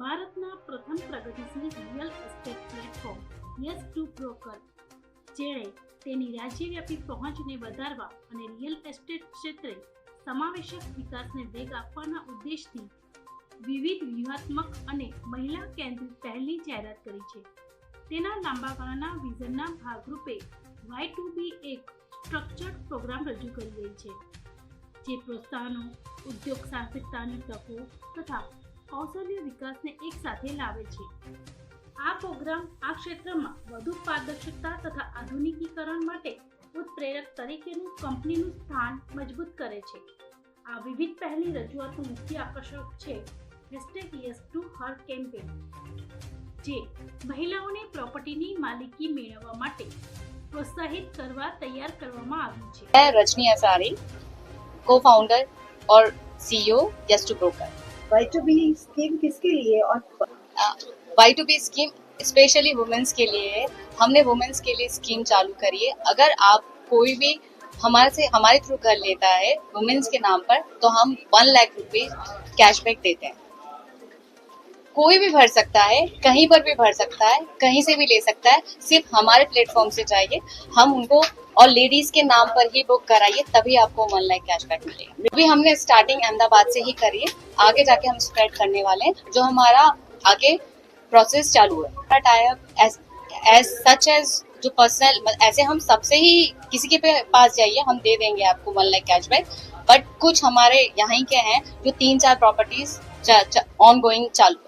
ભારતના પ્રથમ પ્રગતિશીલ real estate platform yes to broker જેણે તેની રાજ્યવ્યાપી પહોંચને વધારવા અને રિયલ એસ્ટેટ ક્ષેત્રે સમાવેશક વિકાસને વેગ આપવાના ઉદ્દેશથી વિવિધ વ્યૂહાત્મક અને મહિલા કેન્દ્રિત પહેલની જાહેરાત કરી છે તેના લાંબા ગાળાના વિઝનના ભાગરૂપે વાય ટુ બી એક સ્ટ્રક્ચર્ડ પ્રોગ્રામ રજૂ કરી રહી છે જે પ્રોત્સાહનો ઉદ્યોગ સાહસિકતાની તકો તથા કૌશલ્ય વિકાસને એકસાથે લાવે છે આ પ્રોગ્રામ આ ક્ષેત્રમાં વધુ પારદર્શકતા તથા આધુનિકીકરણ માટે ઉત્પ્રેરક તરીકેનું કંપનીનું સ્થાન મજબૂત કરે છે આ વિવિધ પહેલી રજૂઆતનું મુખ્ય આકર્ષક છે hashtag yes to her campaign જે મહિલાઓને પ્રોપર્ટીની માલિકી મેળવવા માટે પ્રોત્સાહિત કરવા તૈયાર કરવામાં આવી છે રજની અસારી કો ફાઉન્ડર ઓર CEO yes to broker Y to B scheme किसके लिए और Y to B scheme specially womens के लिए हमने वुमेंस के लिए स्कीम चालू करी है अगर आप कोई भी हमारे से हमारे थ्रू घर लेता है वुमेन्स के नाम पर तो हम वन लाख रुपए कैशबैक देते हैं कोई भी भर सकता है कहीं पर भी भर सकता है कहीं से भी ले सकता है सिर्फ हमारे प्लेटफॉर्म से चाहिए हम उनको और लेडीज के नाम पर ही बुक कराइए तभी आपको वन लाख कैशबैक मिलेगा अभी हमने स्टार्टिंग अहमदाबाद से ही करी है आगे जाके हम स्प्रेड करने वाले हैं जो हमारा आगे प्रोसेस चालू है एज सच एज जो पर्सनल मतलब ऐसे हम सबसे ही किसी के पास जाइए हम दे देंगे आपको वन लाख कैशबैक बट कुछ हमारे यहाँ के हैं जो तीन चार प्रॉपर्टीज ऑन गोइंग चालू